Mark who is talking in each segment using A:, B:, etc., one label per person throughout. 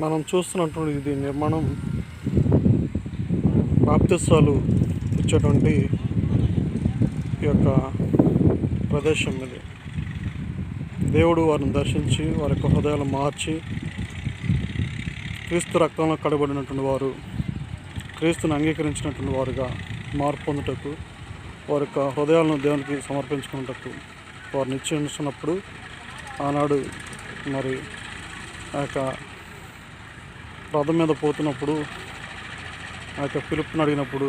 A: మనం చూస్తున్నటువంటి ఇది నిర్మాణం బాప్తిస్వాలు ఇచ్చేటువంటి ఈ యొక్క ప్రదేశం ఇది. దేవుడు వారిని దర్శించి వారి యొక్క హృదయాలు మార్చి క్రీస్తు రక్తంలో కడబడినటువంటి వారు క్రీస్తుని అంగీకరించినటువంటి వారుగా మార్పు పొందుటకు వారి యొక్క హృదయాలను దేవునికి సమర్పించుకున్నటకు వారు నిశ్చయించినప్పుడు ఆనాడు మరి ఆ యొక్క రథం మీద పోతున్నప్పుడు ఆ యొక్క పిలుపుని అడిగినప్పుడు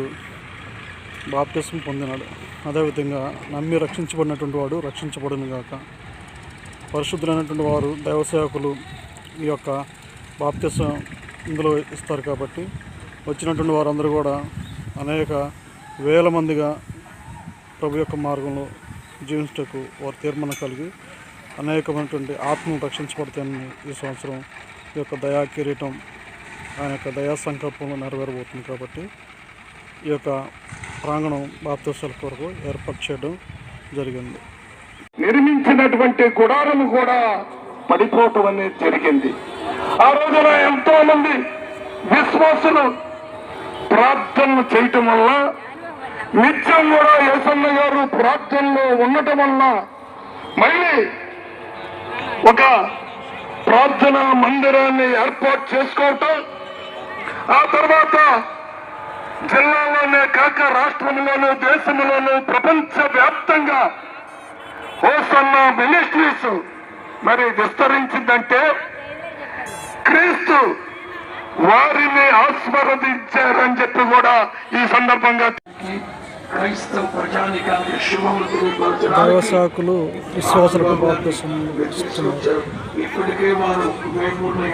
A: బాప్తిసం పొందినాడు. అదేవిధంగా నమ్మి రక్షించబడినటువంటి వాడు రక్షించబడును గాక. పరిశుద్ధులైనటువంటి వారు దైవ సేవకులు ఈ యొక్క బాప్తిసం ఇందులో ఇస్తారు కాబట్టి వచ్చినటువంటి వారందరూ కూడా అనేక వేల మందిగా ప్రభు యొక్క మార్గంలో జీవించటకు వారు తీర్మానం కలిగి అనేకమైనటువంటి ఆత్మను రక్షించబడతాయని ఈ సంవత్సరం ఈ యొక్క దయా కిరీటం ఆయన యొక్క దయా సంకల్పంలో నెరవేరబోతుంది కాబట్టి ఈ యొక్క ప్రాంగణం బాప్తోసాల కొరకు ఏర్పాటు చేయడం జరిగింది.
B: నిర్మించినటువంటి గుడారం కూడా పడిపోవటం అనేది జరిగింది. ఆ రోజున ఎంతో మంది విశ్వాసులు ప్రార్థనలు చేయటం వల్ల నిత్యం కూడా యేసన్న గారు ప్రార్థనలో ఉండటం వల్ల మళ్ళీ ఒక ప్రార్థనా మందిరాన్ని ఏర్పాటు చేసుకోవటం ఆ తర్వాత జిల్లాలోనే కాక రాష్ట్రంలోనూ దేశంలోనూ ప్రపంచ వ్యాప్తంగా హోసన్న మినిస్ట్రీస్ మరి విస్తరించిందంటే క్రీస్తు వారిని ఆస్వాదించారని చెప్పి కూడా ఈ సందర్భంగా
C: క్రైస్తవ ప్రజానికానికి శుభములు
A: దైవ
C: తెలియపరచడానికి
A: శాఖలు విశ్వాసులకు బాప్తిసం.
C: ఇప్పటికే వారు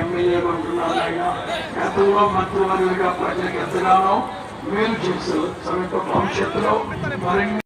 C: ఎమ్మెల్యే ఉంటున్నారు ఆయన గతంలో మంత్రివర్యులుగా ప్రజలకు ఎంతగానో మేలు చేశారు సమీప భవిష్యత్తులో మరిన్ని